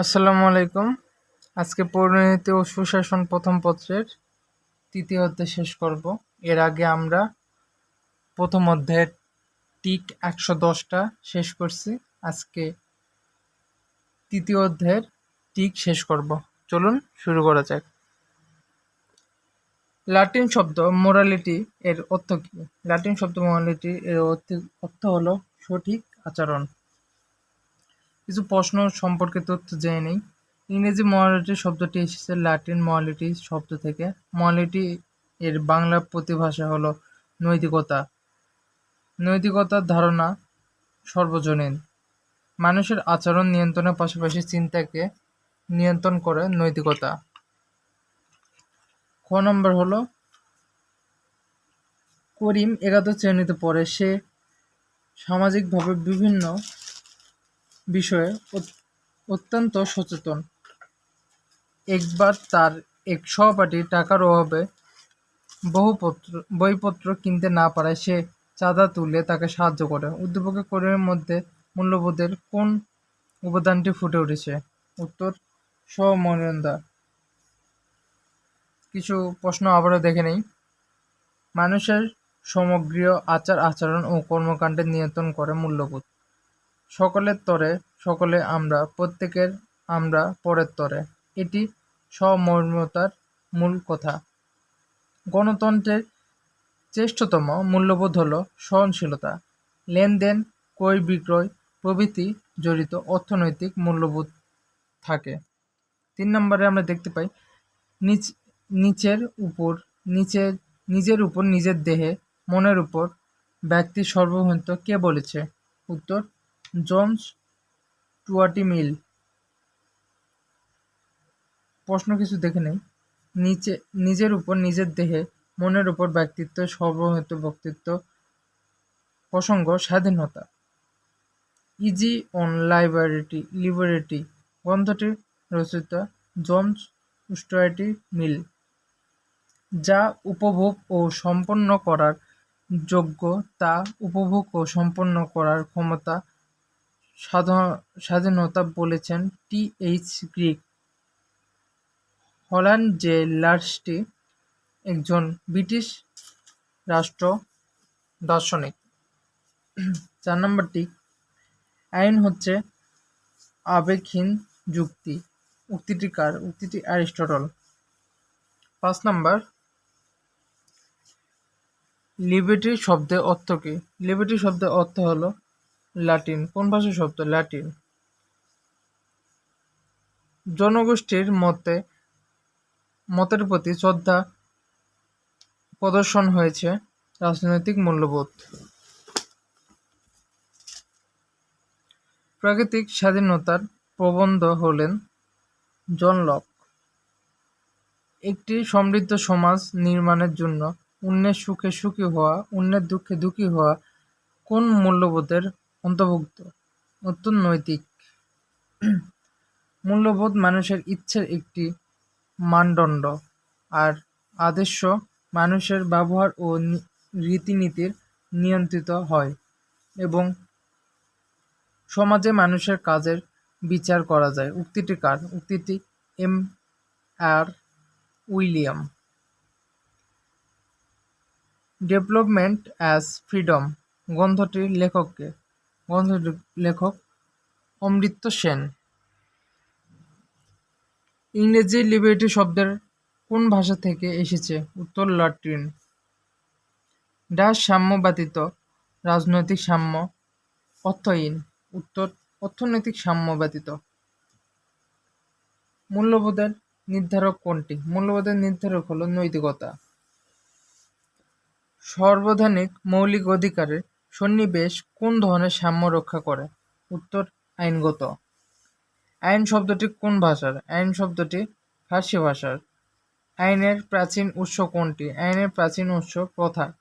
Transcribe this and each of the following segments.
আসসালামু আলাইকুম। আজকে পরিণতি ও সুশাসন প্রথম পত্রের তৃতীয় অধ্যায় শেষ করব। এর আগে আমরা প্রথম অধ্যায়ের টিক একশো দশটা শেষ করছি। আজকে তৃতীয় অধ্যায়ের টিক শেষ করব। চলুন শুরু করা যাক। লাটিন শব্দ মোরালিটি এর অর্থ কী? লাটিন শব্দ মোরালিটি এর অর্থ- অর্থ হলো সঠিক আচরণ। কিছু প্রশ্ন সম্পর্কে তথ্য জেনে নেই। ইংরেজি মোরালিটি শব্দটি এসেছে ল্যাটিন মোরালিটি শব্দ থেকে। মোরালিটি এর বাংলা প্রতিভাষা হলো নৈতিকতা। নৈতিকতার ধারণা সর্বজনীন। মানুষের আচরণ নিয়ন্ত্রণের পাশাপাশি চিন্তাকে নিয়ন্ত্রণ করে নৈতিকতা। খ নম্বর হলো, করিম একাদশ শ্রেণীতে পড়ে। সে সামাজিকভাবে বিভিন্ন বিষয়ে অত্যন্ত সচেতন। একবার তার এক সহপাঠী টাকার অভাবে বহু পত্র বইপত্র কিনতে না পারায় সে চাঁদা তুলে তাকে সাহায্য করে। উদ্দীপকের করিমের মধ্যে মূল্যবোধের কোন উপাদানটি ফুটে উঠেছে? উত্তর স্বমর্যাদা কিছু প্রশ্ন আবারও দেখে নেই। মানুষের সমগ্রীয় আচার আচরণ ও কর্মকাণ্ডের নিয়ন্ত্রণ করে মূল্যবোধ। সকলের তরে, সকলে আমরা, প্রত্যেকের আমরা পরের তরে। এটি সমর্মতার মূল কথা। গণতন্ত্রের শ্রেষ্ঠতম মূল্যবোধ হল সহনশীলতা। লেনদেন, ক্রয় বিক্রয় প্রভৃতি জড়িত অর্থনৈতিক মূল্যবোধ থাকে। তিন নম্বরে আমরা দেখতে পাই, নিচ, নিচের উপর, নিচের, নিজের উপর, নিজের দেহে, মনের উপর ব্যক্তি সর্বভৌমত্ব কে বলেছে? উত্তর জোন্স টুয়াটি মিল। প্রশ্ন কিছু দেখে নেই। নিচে, নিজের উপর, নিজের দেহে, মনের উপর ব্যক্তিত্ব সর্বভৌমত্ব বক্তৃত্ব, প্রসঙ্গ, স্বাধীনতা। ইজি অন লাইবারিটি লিবারিটি গ্রন্থটির রচয়িতা জমস স্টুয়ার্টি মিল, যা উপভোগ ও সম্পন্ন করার যোগ্য, তা উপভোগ ও সম্পন্ন করার ক্ষমতা স্বাধীনতা বলেছেন টি এইচ গ্রিক। হল্যান্ড যে লার্সটি একজন ব্রিটিশ রাষ্ট্র দার্শনিক। চার নম্বরটি, আইন হচ্ছে আবেগহীন যুক্তি, উক্তিটি কার? উক্তিটি অ্যারিস্টটল। পাঁচ নম্বর লিবার্টি শব্দের অর্থ কী? লিবার্টি শব্দের অর্থ হলো লাটিন, কোন ভাষার শব্দ? লাটিন। জনগোষ্ঠীর মতে, মতের প্রতি শ্রদ্ধা প্রদর্শন হয়েছে রাজনৈতিক মূল্যবোধ। প্রাকৃতিক স্বাধীনতার প্রবন্ধ হলেন জন লক। একটি সমৃদ্ধ সমাজ নির্মাণের জন্য অন্যের সুখে সুখী হওয়া, অন্যের দুঃখে দুঃখী হওয়া কোন মূল্যবোধের অন্তর্ভুক্ত অত্যন্ত নৈতিক। মূল্যবোধ মানুষের ইচ্ছের একটি মানদণ্ড আর আদর্শ মানুষের ব্যবহার ও রীতিনীতির নিয়ন্ত্রিত হয় এবং সমাজে মানুষের কাজের বিচার করা যায়। উক্তিটি কার? উক্তিটি M R William. Development as freedom, গ্রন্থটির লেখককে গ্রন্থটির লেখক অমৃত্য সেন। ইংরেজি লিবার্টি শব্দের কোন ভাষা থেকে এসেছে? উত্তর লাটিন ড্যাশ সাম্য ব্যতীত রাজনৈতিক সাম্য, অর্থহীন। উত্তর, অর্থনৈতিক সাম্য ব্যতীত। মূল্যবোধের নির্ধারক কোনটি? মূল্যবোধের নির্ধারক হলো নৈতিকতা। সার্বধানিক মৌলিক অধিকারের সন্নিবেশ কোন ধরনের সাম্য রক্ষা করে? উত্তর, আইনগত। আইন শব্দটি কোন ভাষার? আইন শব্দটি ফার্সি ভাষার। আইনের প্রাচীন উৎস কোনটি? আইনের প্রাচীন উৎস প্রথা।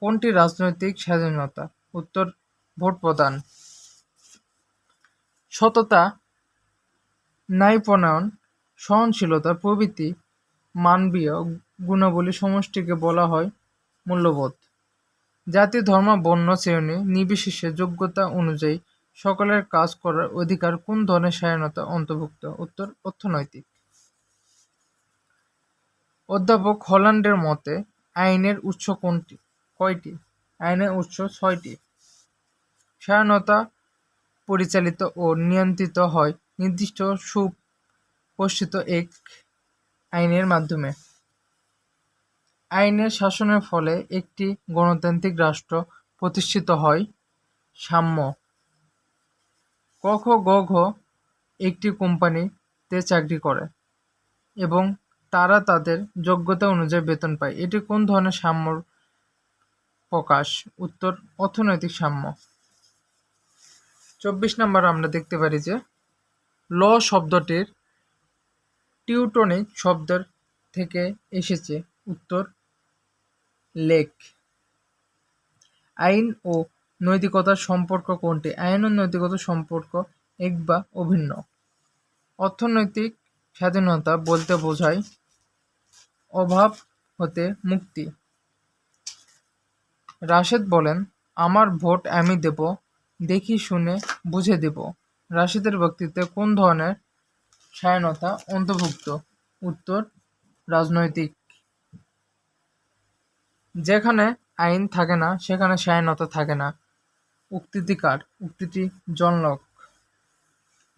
কোনটি রাজনৈতিক স্বাধীনতা? উত্তর, ভোট প্রদান। সততা, ন্যায়পরায়ণ, সহনশীলতা, প্রভৃতি মানবীয় গুণাবলী সমষ্টিকে বলা হয় মূল্যবোধ। জাতি ধর্ম বর্ণ, শ্রেণি, নির্বিশেষে যোগ্যতা অনুযায়ী সকলের কাজ করার অধিকার কোন ধরনের স্বাধীনতা অন্তর্ভুক্ত? উত্তর, অর্থনৈতিক। অধ্যাপক হল্যান্ডের মতে, আইনের উৎস কোনটি? কয়টি? আইনের উৎস ছয়টি। স্বাধীনতা পরিচালিত ও নিয়ন্ত্রিত হয় নির্দিষ্ট সুপ্রতিষ্ঠিত এক আইনের মাধ্যমে। আইনের শাসনের ফলে একটি গণতান্ত্রিক রাষ্ট্র প্রতিষ্ঠিত হয়। সাম্য। ক খ গ ঘ একটি কোম্পানিতে চাকরি করে এবং তারা তাদের যোগ্যতা অনুযায়ী বেতন পায়। এটি কোন ধরনের সাম্যর প্রকাশ? উত্তর, অর্থনৈতিক সাম্য। চব্বিশ নম্বর আমরা দেখতে পারি যে, ল শব্দটির টিউটনিক শব্দের থেকে এসেছে। উত্তর লেক। আইন ও নৈতিকতার সম্পর্ক কোনটি? আইন ও নৈতিকতার সম্পর্ক এক বা অভিন্ন। অর্থনৈতিক স্বাধীনতা বলতে বোঝায় অভাব হতে মুক্তি। রাশেদ বলেন, আমার ভোট আমি দেব, দেখি, শুনে, বুঝে দেব। রাশেদের বক্তৃত্বে কোন ধরনের স্বাধীনতা অন্তর্ভুক্ত? উত্তর, রাজনৈতিক। যেখানে আইন থাকে না, সেখানে স্বাধীনতা থাকে না। উক্তিটি কার উক্তিটি জন লক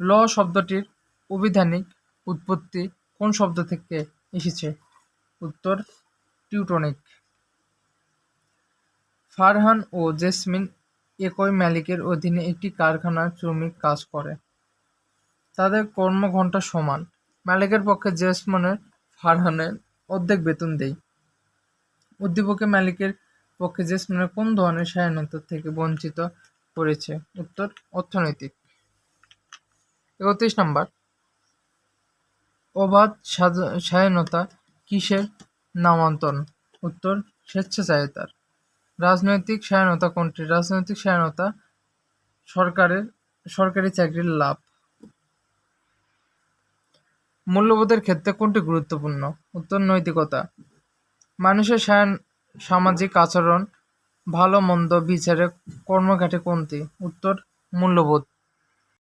ল শব্দটির অভিধানিক উৎপত্তি কোন শব্দ থেকে এসেছে? উত্তর, টিউটনিক। ফারহান ও জেসমিন একই মালিকের অধীনে একটি কারখানার শ্রমিক কাজ করে। তাদের কর্মঘণ্টা সমান। মালিকের পক্ষে জেসমিনের, ফারহানের অর্ধেক বেতন দেয়। উদ্দীপকে মালিকের পক্ষে জেসমিনের কোন ধরনের স্বাধীনতা থেকে বঞ্চিত করেছে উত্তর, অর্থনৈতিক। একত্রিশ নম্বর। অবাধ স্বাধ- স্বাধীনতা কিসের নামান্তর? উত্তর, স্বেচ্ছাচারিতার। রাজনৈতিক স্বাধীনতা কোনটি? রাজনৈতিক স্বাধীনতা সরকারের, সরকারি চাকরির লাভ। মূল্যবোধের ক্ষেত্রে কোনটি গুরুত্বপূর্ণ? উত্তর, নৈতিকতা। মানুষের সামাজিক আচরণ ভালো মন্দ বিচারে কর্মঘাটে কমতি উত্তর মূল্যবোধ।